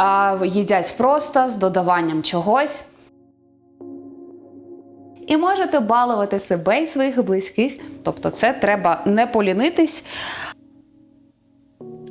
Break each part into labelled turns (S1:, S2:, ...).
S1: а, їдять просто з додаванням чогось. І можете балувати себе і своїх близьких. Тобто, це треба не полінитись.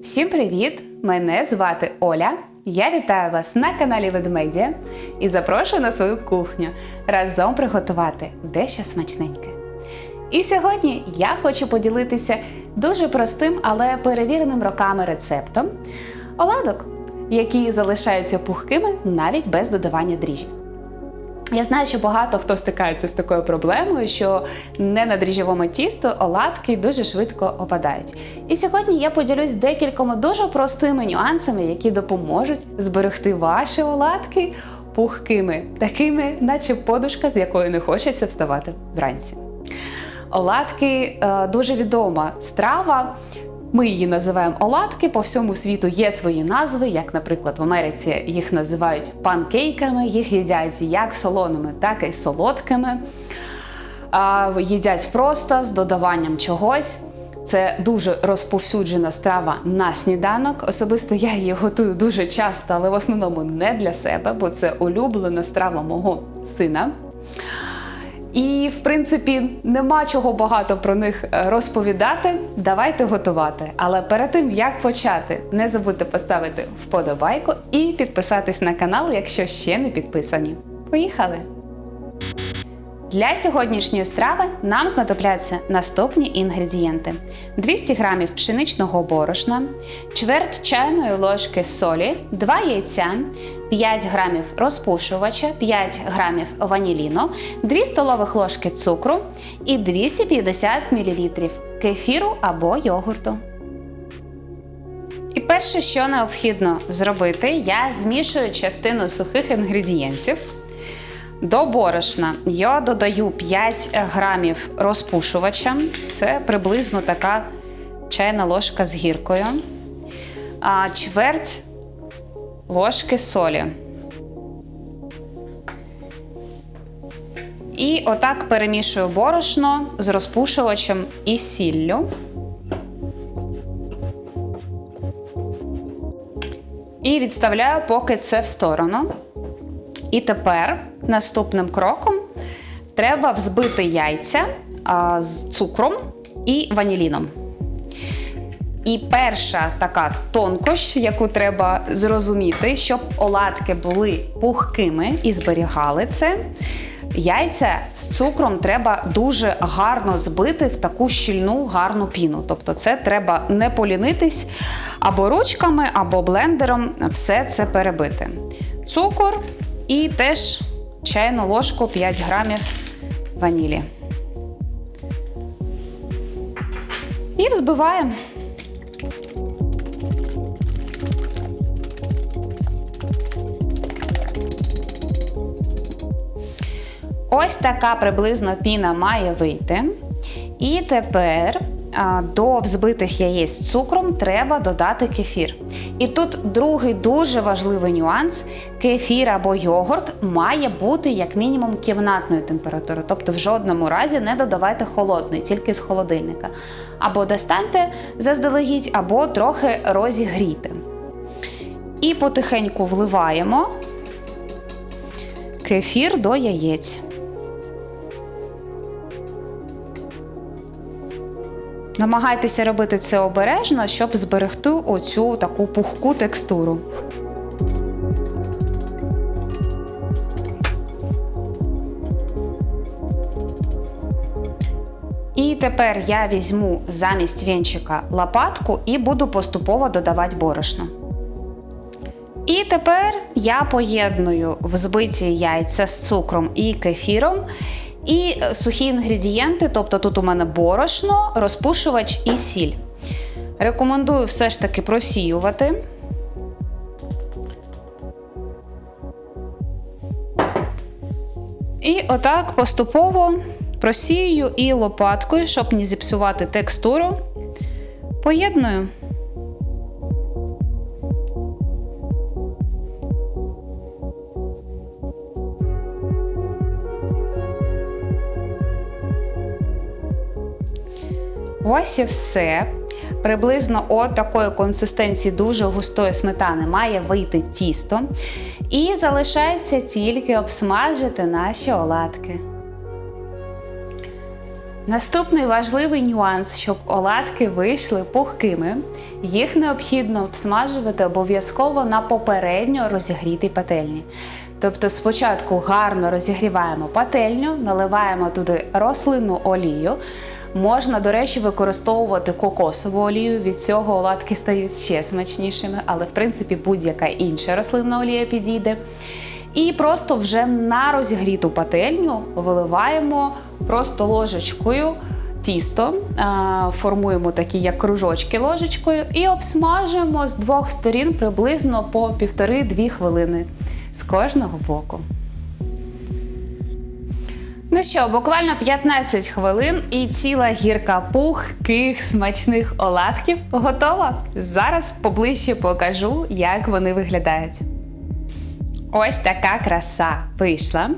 S1: Всім привіт! Мене звати Оля. Я вітаю вас на каналі Ведмедія і запрошую на свою кухню разом приготувати дещо смачненьке. І сьогодні я хочу поділитися дуже простим, але перевіреним роками рецептом оладок, які залишаються пухкими навіть без додавання дріжджів. Я знаю, що багато хто стикається з такою проблемою, що не на дріжджовому тісто оладки дуже швидко опадають. І сьогодні я поділюсь декількома дуже простими нюансами, які допоможуть зберегти ваші оладки пухкими, такими, наче подушка, з якої не хочеться вставати вранці. Оладки е, дуже відома страва. Ми її називаємо оладки. По всьому світу є свої назви, як, наприклад, в Америці їх називають панкейками, їх їдять як солоними, так і солодкими. А, їдять просто з додаванням чогось. Це дуже розповсюджена страва на сніданок. Особисто я її готую дуже часто, але в основному не для себе, бо це улюблена страва мого сина. І, в принципі, нема чого багато про них е, розповідати. Давайте готувати. Але перед тим як почати, не забудьте поставити вподобайку і підписатись на канал, якщо ще не підписані. Поїхали! Для сьогоднішньої страви нам знадобляться наступні інгредієнти: 200 г пшеничного борошна, чверть чайної ложки солі, 2 яйця, 5 г розпушувача, 5 г ваніліну, 2 столових ложки цукру і 250 мл кефіру або йогурту. І перше, що необхідно зробити, я змішую частину сухих інгредієнтів. До борошна я додаю 5 грамів розпушувача. Це приблизно така чайна ложка з гіркою. А чверть ложки солі. І отак перемішую борошно з розпушувачем і сіллю. І відставляю поки це в сторону. І тепер наступним кроком треба взбити яйця з цукром і ваніліном. І перша така тонкощ, яку треба зрозуміти, щоб оладки були пухкими і зберігали це. Яйця з цукром треба дуже гарно збити в таку щільну гарну піну. Тобто, це треба не полінитись або ручками, або блендером все це перебити. Цукор і теж чайну ложку 5 грамів ванілі. І взбиваємо. Ось така приблизно піна має вийти. І тепер до взбитих яєць з цукром треба додати кефір. І тут другий дуже важливий нюанс: кефір або йогурт має бути як мінімум кімнатної температури, тобто в жодному разі не додавайте холодний, тільки з холодильника. Або достаньте заздалегідь, або трохи розігрійте. І потихеньку вливаємо кефір до яєць. Намагайтеся робити це обережно, щоб зберегти оцю таку пухку текстуру. І тепер я візьму замість вінчика лопатку і буду поступово додавати борошно. І тепер я поєдную взбиті яйця з цукром і кефіром. І е, сухі інгредієнти, тобто тут у мене борошно, розпушувач і сіль. Рекомендую все ж таки просіювати. І отак поступово просію і лопаткою, щоб не зіпсувати текстуру, поєдную. Ось і все. Приблизно от такої консистенції дуже густої сметани має вийти тісто. І залишається тільки обсмажити наші оладки. Наступний важливий нюанс, щоб оладки вийшли пухкими, їх необхідно обсмажувати обов'язково на попередньо розігрітій пательні. Тобто спочатку гарно розігріваємо пательню, наливаємо туди рослинну олію. Можна, до речі, використовувати кокосову олію. Від цього оладки стають ще смачнішими, але в принципі будь-яка інша рослинна олія підійде. І просто вже на розігріту пательню виливаємо просто ложечкою тісто, формуємо такі як кружочки ложечкою, і обсмажуємо з двох сторін приблизно по 1,5-2 хвилини з кожного боку. Ну що, буквально 15 хвилин і ціла гірка пухких смачних оладків готова. Зараз поближче покажу, як вони виглядають. Ось така краса вийшла.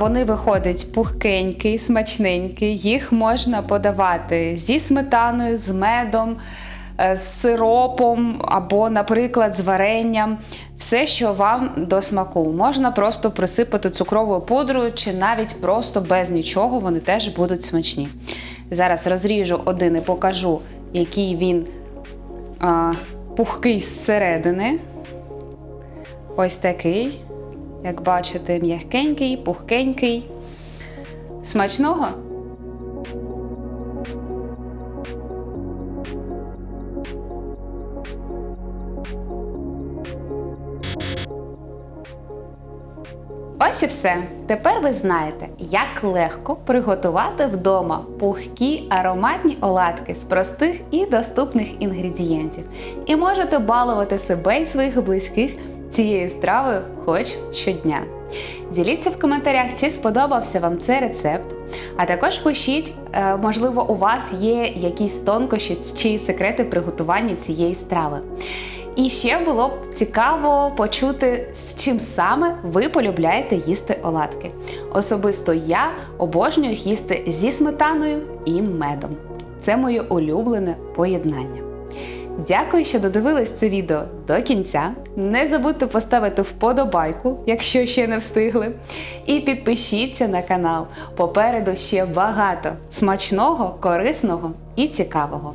S1: Вони виходять пухкенькі, смачненькі. Їх можна подавати зі сметаною, з медом, е, з сиропом або, наприклад, з варенням. Все, що вам до смаку. Можна просто присипати цукровою пудрою, чи навіть просто без нічого, вони теж будуть смачні. Зараз розріжу один і покажу, який він а, пухкий зсередини. Ось такий, як бачите, м'ягкенький, пухкенький. Смачного? Ось і все. Тепер ви знаєте, як легко приготувати вдома пухкі ароматні оладки з простих і доступних інгредієнтів. І можете балувати себе і своїх близьких цією стравою хоч щодня. Діліться в коментарях, чи сподобався вам цей рецепт. А також пишіть, е, можливо, у вас є якісь тонкощі чи секрети приготування цієї страви. І ще було б цікаво почути, з чим саме ви полюбляєте їсти оладки. Особисто я обожнюю їх їсти зі сметаною і медом. Це моє улюблене поєднання. Дякую, що додивились це відео до кінця. Не забудьте поставити вподобайку, якщо ще не встигли. І підпишіться на канал. Попереду ще багато смачного, корисного і цікавого.